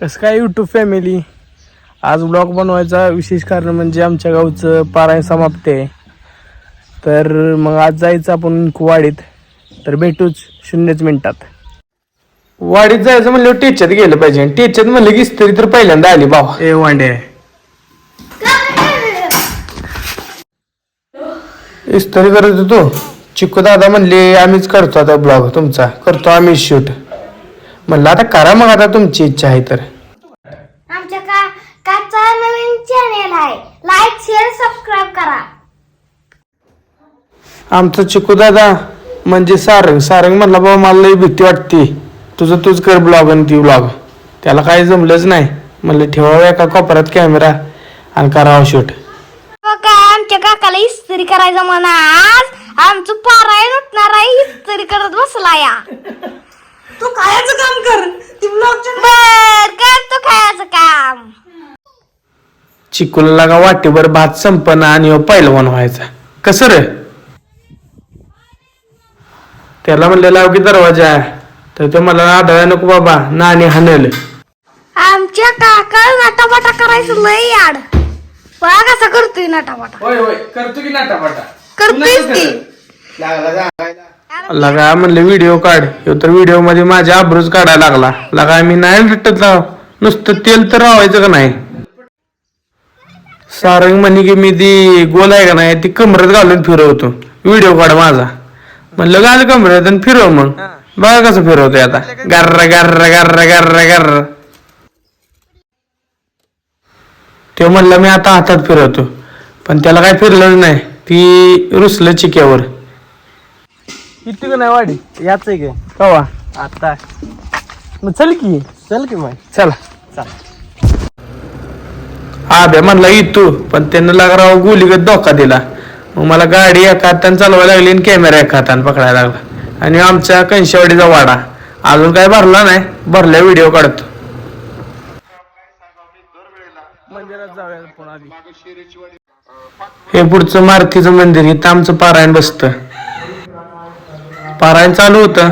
कसं काय YouTube family आज ब्लॉग बनवायचा विशेष कारण म्हणजे आमच्या गावचं पारायण समाप्त आहे. तर मग आज जायचं आपण वाडीत तर भेटूच शून्यच मिनिटात. वाडीत जायचं म्हणलं टेच्यात गेलं पाहिजे. टेच्यात म्हणलं की इस्त्री तर पहिल्यांदा आली भावा ए वांडे. इस्त्री करत होतो चिक्कू दादा म्हणले आम्हीच करतो आता ब्लॉग तुमचा. करतो आम्ही शूट म्हणलं आता करा मग आता तुमची इच्छा आहे तर. आमच्या का काचा नवीन चॅनेल आहे. लाईक शेअर सबस्क्राईब करा. आमचं चिकू दादा म्हणजे सारंग. सारंग म्हणला बाबा मला लई भीती वाटते. तुझं तूच कर ब्लॉग आणि ती ब्लॉग त्याला काही जमलंच नाही. म्हणलं ठेवावं एका कोपऱ्यात कॅमेरा आणि करावं शूट काय आमच्या काकाला इस्त्री करायचं म्हणा आज. आमचं पारायण उठणार आहे इस्त्री करत बसला या तू कायचं काम कर. ती बर करतो खायचं काम. चिकूला लागा वाटेभर भात संपना आणि ह्यो पहिलवान व्हायचा. कसं रे? त्याला म्हणलं लाव की दरवाजा. तर तो मला आढळा नको बाबा नाणी हाणल. आमच्या काका नाटाबाटा करायचं लय याड. बघा कसा करतोय नाटाबाटा होय होय करतो की नाटापाटा. करतोयच की. लगा म्हणलं व्हिडिओ काढ. ह्यो तर व्हिडिओमध्ये माझ्या आब्रूज काढायला लागला. लगा मी नाही रटत लाव नुसतं तेल तर रावायचं का नाही? सारंग म्हणे की मी ती गोल आहे का नाही ती कमरेत घालून फिरवतो. व्हिडिओ काढ माझा. म्हणलं घाल कमरेत आणि फिरव मग. बघा कसं फिरवतोय आता. गर्र गर्र गर्र गर्र गर्र ते म्हणलं मी आता हातात फिरवतो. पण त्याला काय फिरलं नाही. ती रुसलं चिक्यावर. किती का नाही वाडी याच आहे का. कवा? आता. मग चल की. चल की मग. चला. चला. हा बे म्हणला तू. पण त्यानं लागला गोलीगत धोका दिला. मग मला गाडी एका हाताने चालवायला लागली आणि कॅमेरा एका हाताने पकडायला लागला. आणि आमच्या कंशवाडीचा वाडा. अजून काय भरला नाही भरल्या व्हिडिओ काढतो. हे पुढचं मारुतीचं मंदिर इथं आमचं पारायण बसतं. पारायण चालू होतं.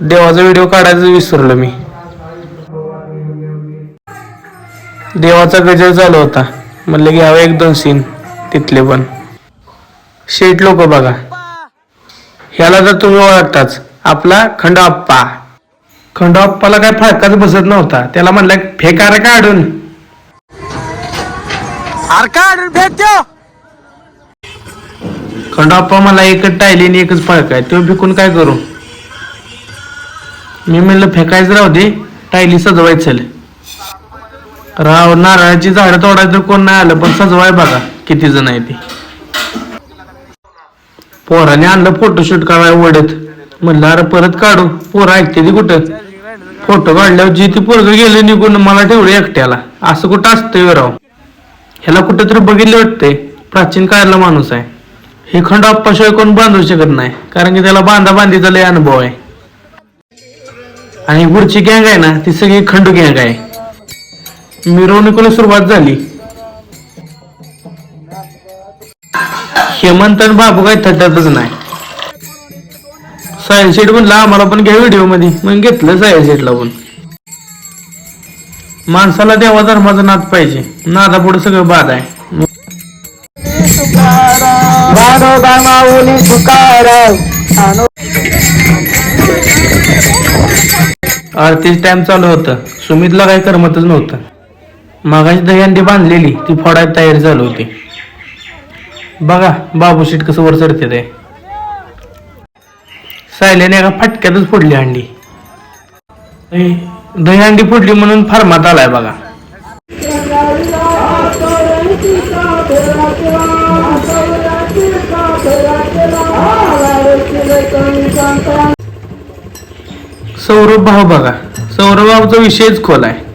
देवाचा व्हिडिओ काढायचं विसरलो मी. देवाचा गजर चालू होता. म्हणलं घ्यावं एक दोन सीन तिथले पण. शेट लोक बघा. ह्याला तर तुम्ही ओळखताच. आपला खंडोप्पा. खंडोप्पाला काय फाळकाच बसत नव्हता. त्याला म्हणलं फेकार काढून. अरे कारण फेक मला एकच टायली आणि एकच फळक आहे. तो फेकून काय करू? मी म्हणलं फेकायचं राहू दे टायली सजवायचं राव नारळाची झाडं तोडायचं तर कोण नाही आलं पण सजवाय बघा किती जण आहे ते. पोराने आणलं फोटोशूट करायला ओढत. म्हणलं अरे परत काढू. पोरं ऐकते ती कुठं? फोटो काढल्यावर जी ती पोरग गेले निघून मला ठेवलं एकट्याला. असं कुठं असतंय राव? ह्याला कुठं तरी बघितलं वाटतंय. प्राचीन काळातला माणूस आहे. हे खंड अप्पाशिवाय कोण बांधू शकत नाही कारण की त्याला बांधा बांधीचा लय अनुभव आहे. आणि पुढची गँग आहे ना ती सगळी खंडू गँग आहे. मिरवणुकीला सुरुवात झाली. हेमंत आणि बाबू काय थट्यातच नाही. सायल शेट म्हणला आम्हाला पण घ्या व्हिडिओमध्ये. मग घेतलं सायल शेटला पण. माणसाला देवा धर्माचा नाद पाहिजे. नादा पुढे सगळं बाद आहे. आरतीच टाइम चालू होतं. सुमितला काही करमतच नव्हतं. मागाची दहीहंडी बांधलेली ती फोडायला तयारी झाली होती. बघा बाबू शीट कसं वर चढते ते. सायल्याने एका फटक्यातच फोडली अंडी. ए, दहीहंडी फोडली म्हणून फार्मात आलाय बघा. सौरभ भाऊ बघा. सौरभ भाऊचा विषयच खोल आहे.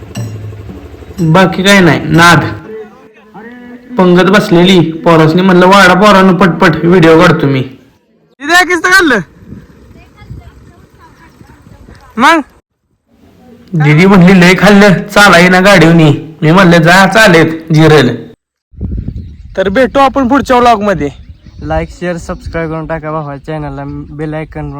बाकी काय नाही. नाद. पंगत बसलेली. पोरासनी म्हणलं वाडा पोरानं पटपट व्हिडिओ काढतो मी. काढलं. मग? दीदी म्हणली लय खाल्लं. चालाय ना गाडीवनी. मी म्हणलं जा चालेत जिरल. तर भेटू आपण पुढच्या व्लॉगमध्ये. लाईक शेअर सबस्क्राईब करून टाका बाबा चॅनलला बेल आयकन